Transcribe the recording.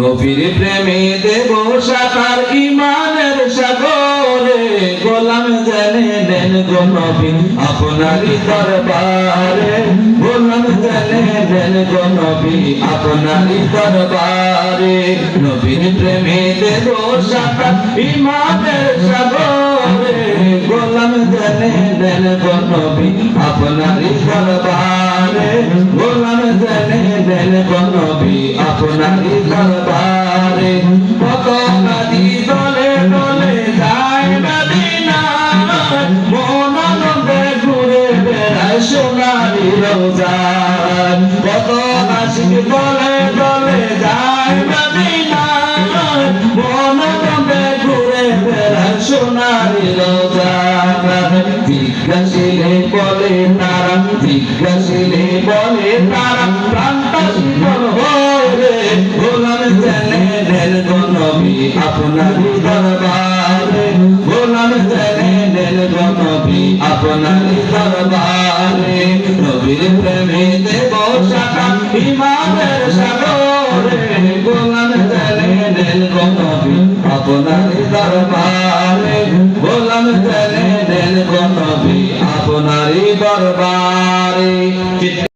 নবীর প্রেমে দেব সাকার ইমানের সাগরে। গোলাম জানে নেন গো নবী, আপনারই দরবারে। গোলাম জানে নেন গো নবী, আপনারই দরবারে। নবীর প্রেমে দেব সাকার ইমানের সাগরে। গোলাম জানে নেন গো নবী, আপনারই দরবারে। আপনারই দরবারে কত নদী দলে দলে যায় মদিনা মন আনন্দে ঘুরে বেড়ায় সোনারি রোজার কত আশিক দলে দলে যায় মদিনা মন আনন্দে ঘুরে বেড়ায় সোনারি রোজার জিজ্ঞাসিলে বলে তারা, জিজ্ঞাসিলে বলে তারা নবী আপনারই দরবারে গোলাম জেনে নেন গো নবী আপনারই দরবারে নবীর প্রেমে দেব শাখা ইমামের সাগরে গোলাম জেনে নেন গো নবী আপনারই দরবারে গোলাম জেনে নেন গো নবী আপনারই দরবার